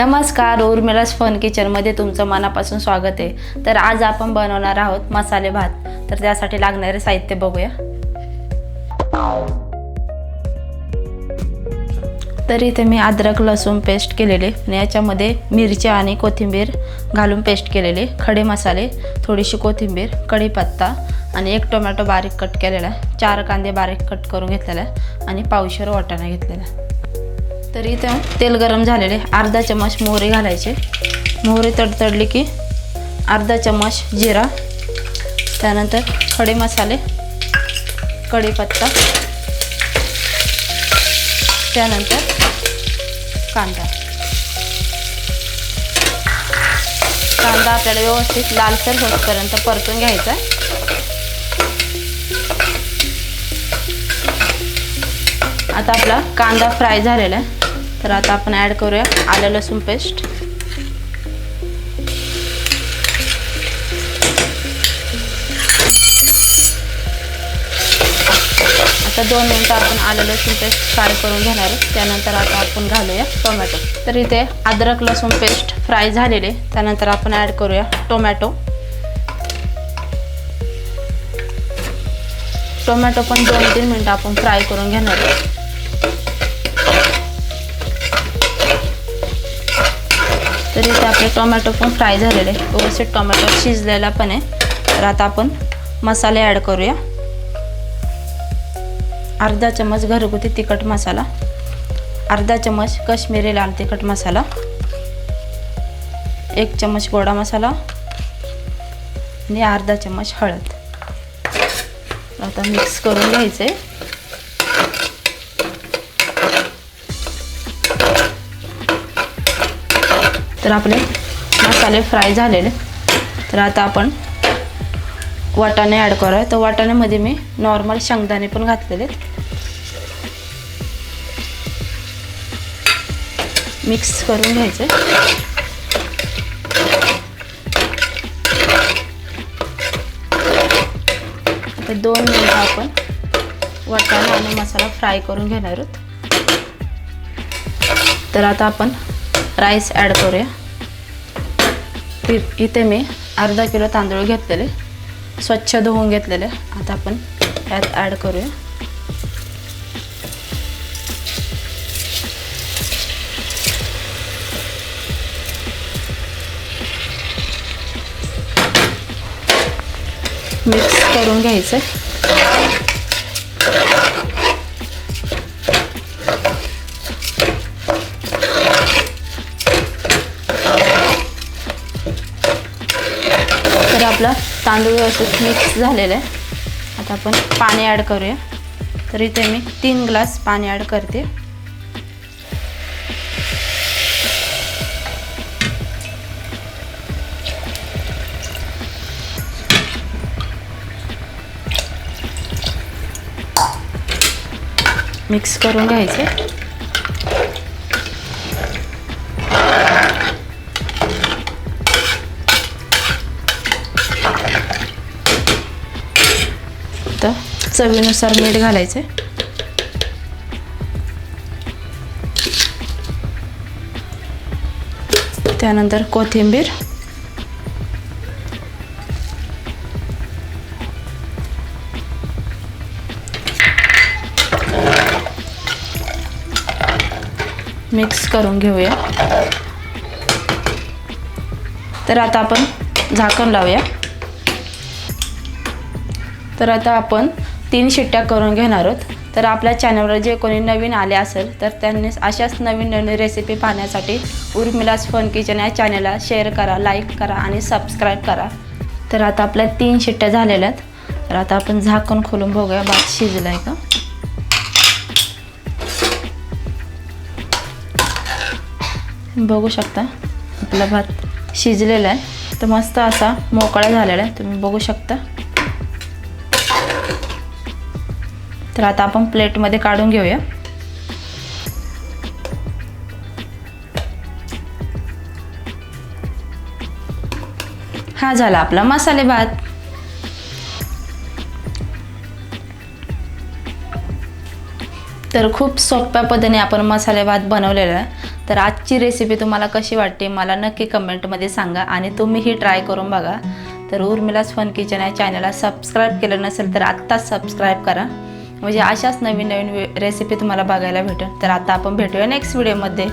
नमस्कार उर्मिलास फन किचनमध्ये तुमचं मनापासून स्वागत आहे. तर आज आपण बनवणार आहोत मसाले भात. तर त्यासाठी लागणारे साहित्य बघूया. तर इथे मी अद्रक लसूण पेस्ट केलेले आणि याच्यामध्ये मिरच्या आणि कोथिंबीर घालून पेस्ट केलेले. खडे मसाले थोडीशी कोथिंबीर कढीपत्ता आणि एक टोमॅटो बारीक कट केलेला. आहे चार कांदे बारीक कट करून घेतलेला आहे आणि पावशेर वाटाणा घेतलेला. आहे तर इथं तेल गरम झालेले. अर्धा चमच मोहरी घालायचे. मोहरी तडतडली की अर्धा चमच जिरा. त्यानंतर खडे मसाले कढीपत्ता. त्यानंतर कांदा. कांदा आपल्याला व्यवस्थित लालसर होतपर्यंत परतून घ्यायचा आता आपला कांदा फ्राय झालेला आहे. तर आता आपण ॲड करूया आलं लसूण पेस्ट आता दोन मिनटं आपण आलं लसूण पेस्ट फ्राय करून घेणार आहोत त्यानंतर आता आपण घालूया टोमॅटो तर इथे अद्रक लसूण पेस्ट फ्राय झालेले त्यानंतर आपण ॲड करूया टोमॅटो टोमॅटो पण दोन तीन मिनटं आपण फ्राय करून घेणार तर इथे आपले टोमॅटो पण फ्राय झालेले. व्यवस्थित टोमॅटो शिजलेला पण आहे. तर आता आपण मसाले ॲड करूया. अर्धा चम्मच घरगुती तिखट मसाला. अर्धा चम्मच कश्मीरी लाल तिखट मसाला. एक चम्मच गोडा मसाला. आणि अर्धा चम्मच हळद. आता मिक्स करून घ्यायचं आहे तर आपले मसाले फ्राय झालेले. तर आता आपण वाटाणे ॲड करूया. तर वाटाण्यामध्ये मी नॉर्मल शेंगदाणे पण घातलेले मिक्स करून घ्यायचे. आता दोन मिनटं आपण वाटाणा आणि मसाला फ्राय करून घेणार आहोत. तर आता आपण राईस ॲड करूया. इथे मी अर्धा किलो तांदूळ घेतलेले. स्वच्छ धुवून घेतलेले. आता आपण त्यात ॲड करूया. मिक्स करून घ्यायचं तर आपला तांदूळ व्यवस्थित मिक्स झालेला आहे. आता आपण पाणी ॲड करूया. तर इथे मी तीन ग्लास पाणी ॲड करते. मिक्स करून घ्यायचे. फक्त चवीनुसार मीठ घालायचे. त्यानंतर कोथिंबीर. मिक्स करून घेऊया. तर आता आपण झाकण लावूया. तर आता आपण तीन शिट्ट्या करून घेणार आहोत. तर आपल्या चॅनलवर जे कोणी नवीन आले असेल तर त्यांनी अशाच नवीन नवीन रेसिपी पाहण्यासाठी उर्मिलास फन किचन या चॅनलला शेअर करा लाईक करा आणि सबस्क्राईब करा. तर आता आपल्या तीन शिट्ट्या झालेल्या आहेत. तर आता आपण झाकण खोलून बघूया भात शिजला आहे का? बघू शकता आपला भात शिजलेला आहे. तर मस्त असा मोकळा झालेला आहे. तुम्ही बघू शकता. तर आता आपण प्लेटमध्ये काढून घेऊया. हा झाला आपला मसाले भात. तर खूप सोप्या पद्धतीने आपण मसाले भात बनवलेला आहे. तर आजची रेसिपी तुम्हाला कशी वाटते मला नक्की कमेंटमध्ये सांगा आणि तुम्हीही ट्राय करून बघा. तर उर्मिलाच फन किचन या चॅनलला सबस्क्राईब केलं नसेल तर आत्ताच सबस्क्राईब करा. म्हणजे अशाच नवीन नवीन रेसिपी तुम्हाला बघायला भेटेल तर आता आपण भेटूया नेक्स्ट व्हिडिओमध्ये